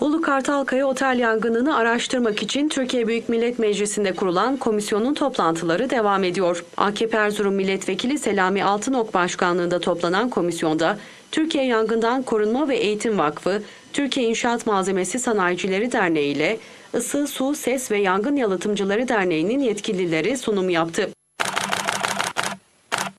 Bolu Kartalkaya Otel yangınını araştırmak için Türkiye Büyük Millet Meclisi'nde kurulan komisyonun toplantıları devam ediyor. AKP Erzurum Milletvekili Selami Altınok başkanlığında toplanan komisyonda Türkiye Yangından Korunma ve Eğitim Vakfı, Türkiye İnşaat Malzemesi Sanayicileri Derneği ile Isı, Su, Ses ve Yangın Yalıtımcıları Derneği'nin yetkilileri sunum yaptı.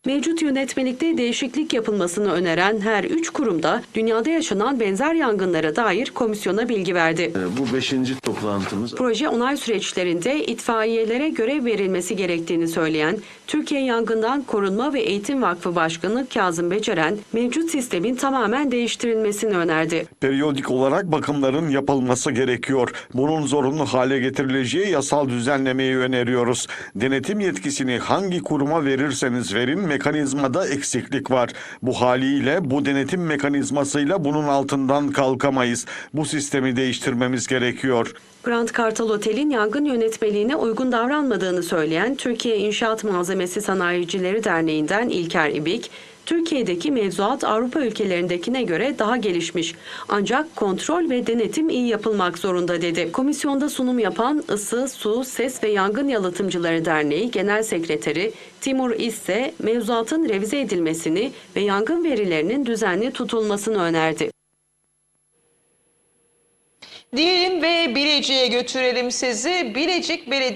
Mevcut yönetmelikte değişiklik yapılmasını öneren her üç kurumda dünyada yaşanan benzer yangınlara dair komisyona bilgi verdi. Ee, Bu beşinci toplantımız. Proje onay süreçlerinde itfaiyelere görev verilmesi gerektiğini söyleyen Türkiye Yangından Korunma ve Eğitim Vakfı Başkanı Kazım Beceren, mevcut sistemin tamamen değiştirilmesini önerdi. Periyodik olarak bakımların yapılması gerekiyor. Bunun zorunlu hale getirileceği yasal düzenlemeyi öneriyoruz. Denetim yetkisini hangi kuruma verirseniz verin mekanizmada eksiklik var. Bu haliyle bu denetim mekanizmasıyla bunun altından kalkamayız. Bu sistemi değiştirmemiz gerekiyor. Grand Kartal Otel'in yangın yönetmeliğine uygun davranmadığını söyleyen Türkiye İnşaat Malzemesi Sanayicileri Derneği'nden İlker İbik, Türkiye'deki mevzuat Avrupa ülkelerindekine göre daha gelişmiş. Ancak kontrol ve denetim iyi yapılmak zorunda dedi. Komisyonda sunum yapan Isı, Su, Ses ve Yangın Yalıtımcıları Derneği Genel Sekreteri Timur ise mevzuatın revize edilmesini ve yangın verilerinin düzenli tutulmasını önerdi. Diyelim ve Bilecik'e götürelim sizi. Bilecik Belediye